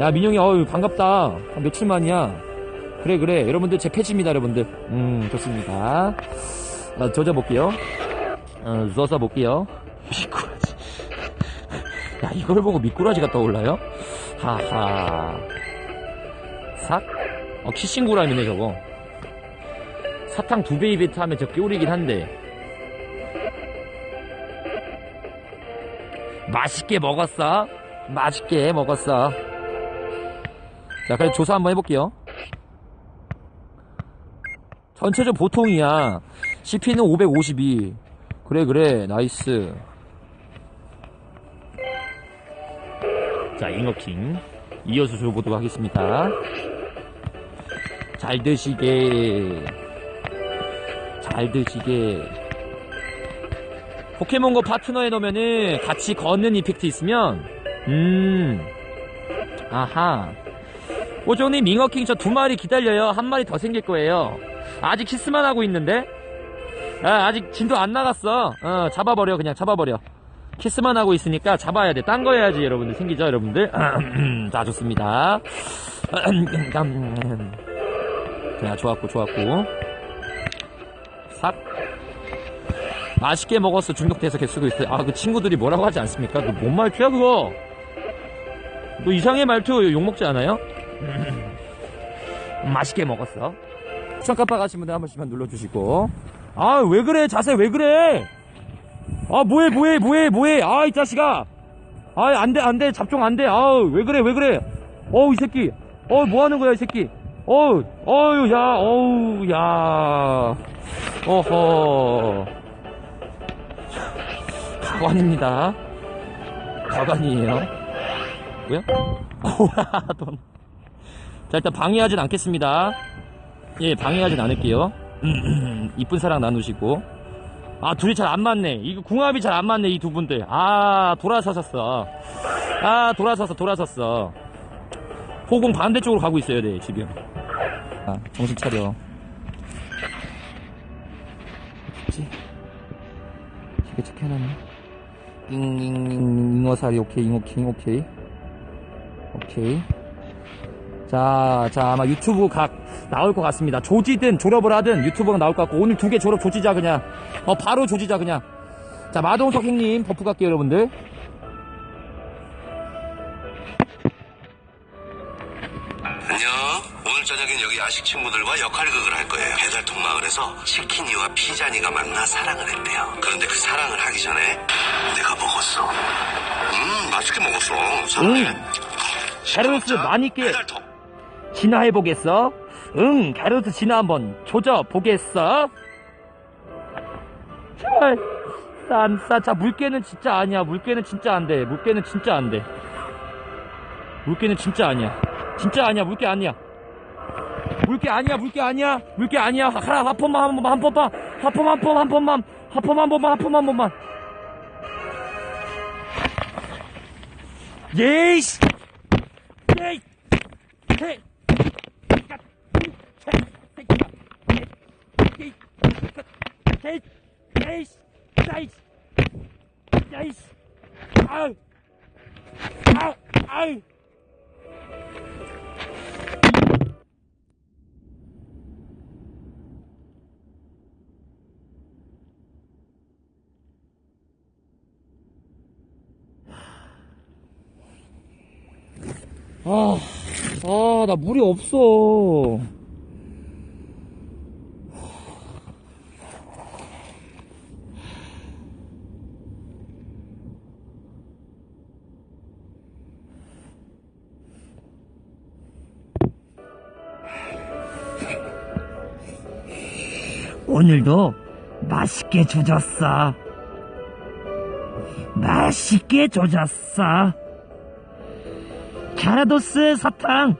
야 민영이 어유 반갑다. 한 며칠 만이야. 그래 그래. 여러분들 제 패치입니다 여러분들. 음 좋습니다. 자, 젖어 볼게요. 어, 써서 볼게요. 미꾸라지. 야 이걸 보고 미꾸라지가 떠올라요? 하하. 삭? 어 키싱구람이네 저거. 사탕 두 배 이벤트 하면 저 깨우리긴 한데. 맛있게 먹었어? 맛있게 먹었어 자 그래 조사 한번 해볼게요. 전체적 보통이야. CP는 552 그래 그래. 나이스. 자 잉어킹. 이어서 줘보도록 하겠습니다. 잘 드시게. 잘 드시게. 포켓몬고 파트너에 넣으면은 같이 걷는 이펙트 있으면 음 아하 오종님 밍어킹 저 두 마리 기다려요. 한 마리 더 생길 거예요. 아직 키스만 하고 있는데? 아, 아직 진도 안 나갔어. 어 잡아버려 그냥 잡아버려. 키스만 하고 있으니까 잡아야 돼. 딴 거 해야지 여러분들. 생기죠 여러분들? 자 좋습니다. 자 좋았고 좋았고. 삭. 맛있게 먹었어. 중독돼서 개쓰고 있어요 아그 친구들이 뭐라고 하지 않습니까? 그 뭔 말투야 그거? 너 이상의 말투. 욕먹지 않아요? 맛있게 먹었어. 추천 깜빡하신 분들 한 번씩만 눌러주시고. 아 왜 그래? 자세 왜 그래? 아 뭐해 뭐해 뭐해 뭐해? 아 이 자식아. 아 안 돼 안 돼. 잡종 안 돼. 아 왜 그래 왜 그래? 어우 이 새끼. 어 뭐 하는 거야 이 새끼? 어우 어유 야 어우 야. 어허. 가관입니다. 가관이에요. 뭐야? 고라돈 자 일단 방해하진 않겠습니다. 예 방해하진 않을게요. 이쁜 사랑 나누시고. 아 둘이 잘 안 맞네. 이거 궁합이 잘 안 맞네 이 두 분들. 아 돌아서셨어. 아 돌아서서 돌아섰어. 호공 반대쪽으로 가고 있어요 네 지금. 아 정신 차려. 어딨지? 시계 체크해놨네. 잉잉잉 잉어살이 오케이 잉어킹 오케이. 오케이 자, 자, 아마 유튜브 각 나올 것 같습니다. 조지든 졸업을 하든 유튜브가 나올 것 같고, 오늘 두 개 졸업 조지자, 그냥. 어, 바로 조지자, 그냥. 자, 마동석 형님, 버프 갈게요, 여러분들. 안녕. 오늘 저녁엔 여기 아식 친구들과 역할극을 할 거예요. 배달통 마을에서 치킨이와 피자니가 만나 사랑을 했대요. 그런데 그 사랑을 하기 전에 내가 먹었어. 음, 맛있게 먹었어. 사랑해. 음. 캐럿스 먹자. 많이께 배달통. 진화해 보겠어? 응, 캐럿스 진화 한번 조져 보겠어? 제발. 싼, 싸. 자, 물개는 진짜 아니야. 물개는 진짜 안 돼. 물개는 진짜 안 돼. 물개는 진짜 아니야. 진짜 아니야. 물개 아니야. 물개 아니야. 물개 아니야. 물개 아니야. 하나, 한 번만, 한 번만, 한 번만. 한 번만, 한 번만, 한 번만. 한 번만, 한 번만, 한 번만, 한 번만. 예이씨! 예이! 헤이 에이씨, 에이씨, 에이씨, 아우, 아우, 아우. 아, 아, 나 물이 없어. 오늘도 맛있게 조졌어. 맛있게 조졌어. 갸라도스 사탕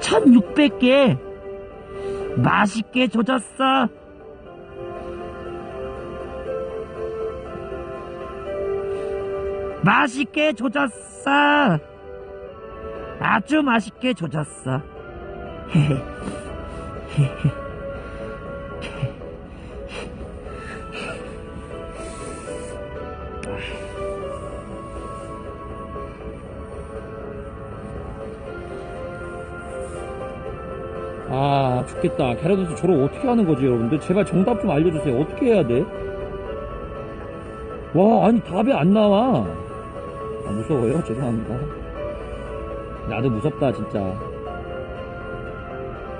1600개 맛있게 조졌어. 맛있게 조졌어. 아주 맛있게 조졌어. 아 죽겠다. 게라도스 졸업 어떻게 하는 거지 여러분들? 제발 정답 좀 알려주세요. 어떻게 해야 돼? 와 아니 답이 안 나와. 아 무서워요. 죄송합니다. 나도 무섭다 진짜.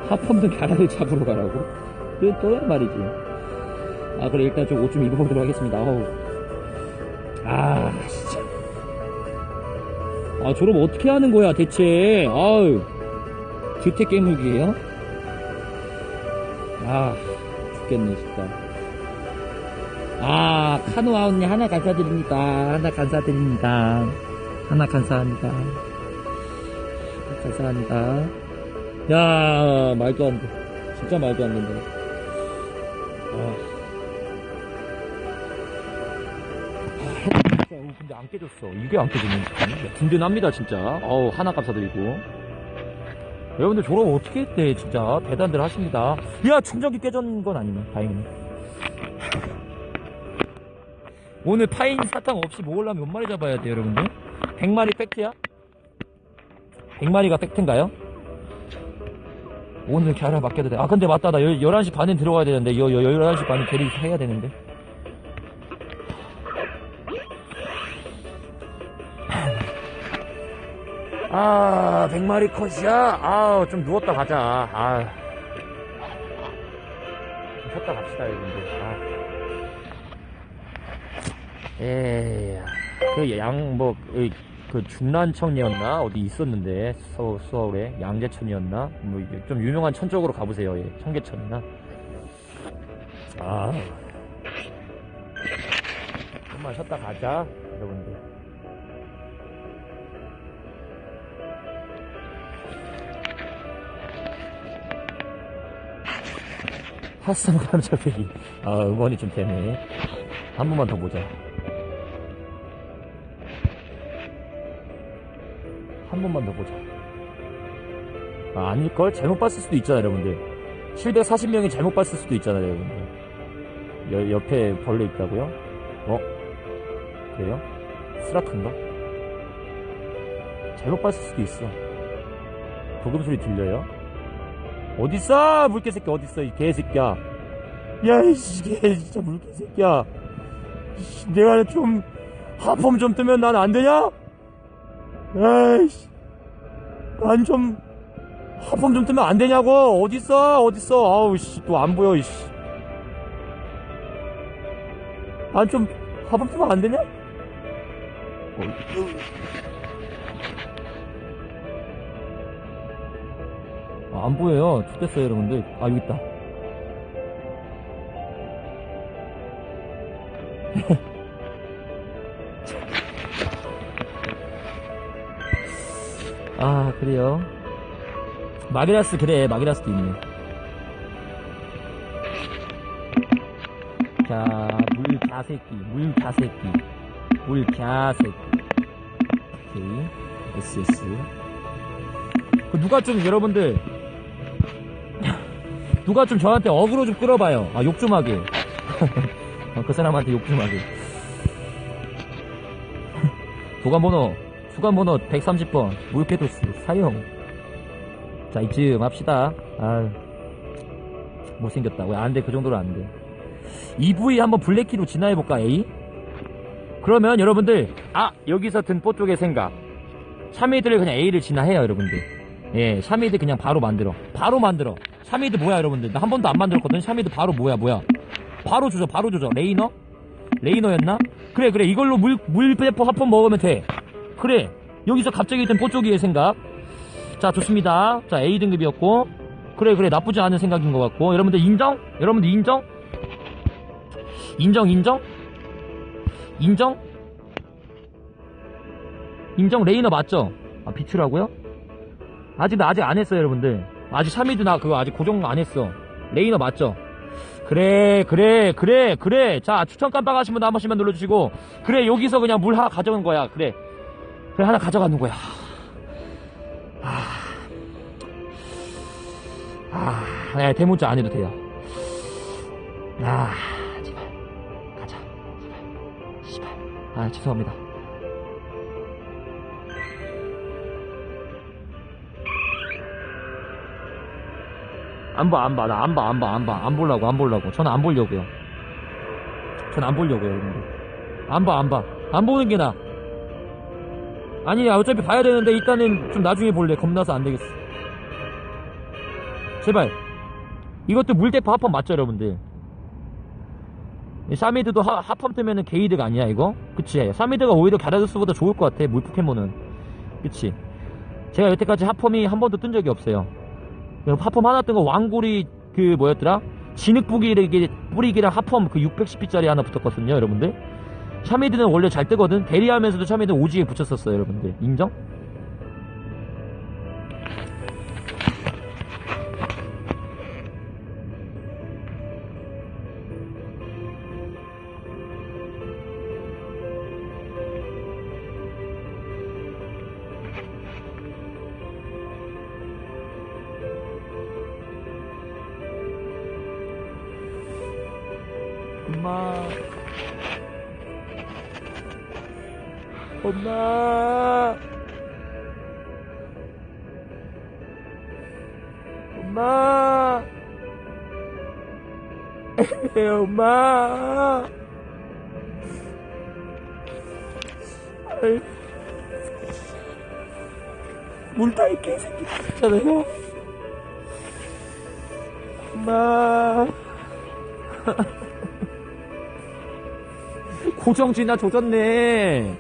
하품든 게라를 잡으러 가라고? 그게 또란 말이지. 아 그래 일단 좀 옷 좀 입어보도록 하겠습니다. 어우. 아 진짜. 아 졸업 어떻게 하는 거야 대체? 아유. 주택 깨물기예요? 아 죽겠네 진짜. 아 카누아웃님 하나 감사드립니다. 하나 감사드립니다. 하나 감사합니다. 감사합니다. 야 말도 안돼. 진짜 말도 안 된다. 아. 아, 근데 안 깨졌어. 이게 안 깨지는 든든합니다 진짜. 어우 하나 감사드리고 여러분들 졸업 어떻게 했대 진짜 대단들 하십니다 야 충전기 깨진 건 아니네 다행이네 오늘 파인 사탕 없이 먹으려면 몇 마리 잡아야 돼 여러분들 100마리 팩트야? 100마리가 팩트인가요? 오늘 계란을 맡겨도 돼. 아, 근데 맞다. 나 11시 반에 들어가야 되는데. 여, 여, 11시 반에 대리 해야 되는데. 아, 100마리 컷이야? 아, 좀 누웠다 가자. 아. 좀 쉬었다 갑시다, 여러분들. 아. 에, 그 양, 뭐, 그, 그 중란청이었나? 어디 있었는데, 서, 서울에. 양재천이었나? 뭐, 좀 유명한 천 쪽으로 가보세요. 예. 청계천이나. 아. 좀만 쉬었다 가자, 여러분들. 핫성 감자배기. 아, 응원이 좀 되네. 한 번만 더 보자. 한 번만 더 보자. 아, 아닐걸? 잘못 봤을 수도 있잖아, 여러분들. 740명이 잘못 봤을 수도 있잖아요, 여러분들. 여, 옆에 벌레 있다고요? 어? 그래요? 스라크인가? 잘못 봤을 수도 있어. 도금 소리 들려요? 어딨어? 물개 새끼 어딨어? 이 개새끼야. 야, 이씨, 개, 진짜 물개 새끼야. 이씨, 내가 좀, 하품 좀 뜨면 난 안 되냐? 에이씨. 난 좀, 하품 좀 뜨면 안 되냐고! 어딨어? 어딨어? 아우, 씨, 또 안 보여, 이씨. 난 좀, 하품 뜨면 안 되냐? 어, 아, 안 보여요. 죽겠어요, 여러분들. 아, 여기 있다. 아, 그래요. 마기라스, 그래. 마기라스도 있네. 자, 물 갸새끼, 물 갸새끼, 물 갸새끼. 오케이. SS. 그 누가 좀, 여러분들, 누가 좀 저한테 어그로 좀 끌어봐요. 아, 욕 좀 하게. 어, 그 사람한테 욕 좀 하게. 도관번호, 수관번호 130번, 물패도스, 사용. 자, 이쯤 합시다. 아 못생겼다. 왜 안 돼? 그 정도로 안 돼. EV 한번 블랙키로 진화해볼까, A? 그러면 여러분들, 아, 여기서 든 뽀 쪽의 생각. 샤미드를 그냥 A를 진화해요, 여러분들. 예, 샤미드 그냥 바로 만들어. 바로 만들어. 샤미드 뭐야, 여러분들? 나 한 번도 안 만들었거든. 샤미드 바로 뭐야, 뭐야. 바로 조져, 바로 조져. 레이너? 레이너였나? 그래, 그래. 이걸로 물, 물 페퍼 합법 먹으면 돼. 그래. 여기서 갑자기 든 뽀쪽이의 생각. 자, 좋습니다. 자, A 등급이었고. 그래, 그래. 나쁘지 않은 생각인 것 같고. 여러분들 인정? 여러분들 인정? 인정, 인정? 인정? 인정 레이너 맞죠? 아, 비추라고요? 아직 나 아직 안 했어요, 여러분들. 아직 샤미드 나 그거 아직 고정 안 했어. 레이너 맞죠? 그래, 그래, 그래, 그래. 자, 추천 깜빡 하신 분한 번씩만 눌러주시고. 그래, 여기서 그냥 물 하나 가져간 거야. 그래. 그래, 하나 가져가는 거야. 아, 아, 네, 대문자 안 해도 돼요. 아, 제발. 가자. 제발. 씨발. 아, 죄송합니다. 안 봐, 안 봐. 나 안 봐, 안 봐, 안 봐. 안 보려고, 안 보려고. 저는 안 보려고요. 전안 보려고요, 여러분들. 안 봐, 안 봐. 안 보는 게 나아. 아니, 어차피 봐야 되는데, 일단은 좀 나중에 볼래. 겁나서 안 되겠어. 제발. 이것도 물대포 합펌 맞죠, 여러분들? 이 샤미드도 하, 합펌 뜨면은 게이드가 아니야, 이거? 그치? 샤미드가 오히려 가라드스보다 좋을 것 같아, 물 포켓몬은. 그치? 제가 여태까지 합펌이 한 번도 뜬 적이 없어요. 합펌 하나 뜬 거 왕고리 그 뭐였더라? 진흙 뿌리기, 뿌리기랑 합펌 그 610피짜리 하나 붙었거든요, 여러분들. 샤미드는 원래 잘 뜨거든? 대리하면서도 샤미드 오지게 붙였었어요, 여러분들. 인정? 엄마. 엄마. 엄마. 엄마. 물타기 개새끼 있잖아요. 엄마. 고정진화 조졌네.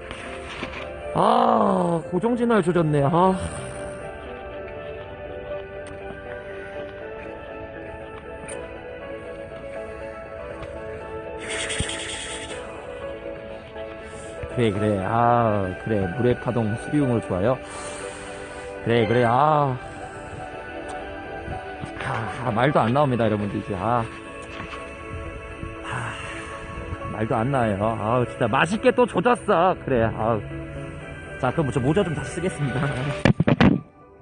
아, 고정진화 조졌네. 아. 그래, 그래. 아, 그래. 물의 파동 수비용을 좋아요. 그래, 그래. 아. 아, 말도 안 나옵니다, 여러분들. 이제. 아. 말도 안 나요. 아우, 진짜 맛있게 또 조졌어. 그래, 아우. 자, 그럼 저 모자 좀 다시 쓰겠습니다.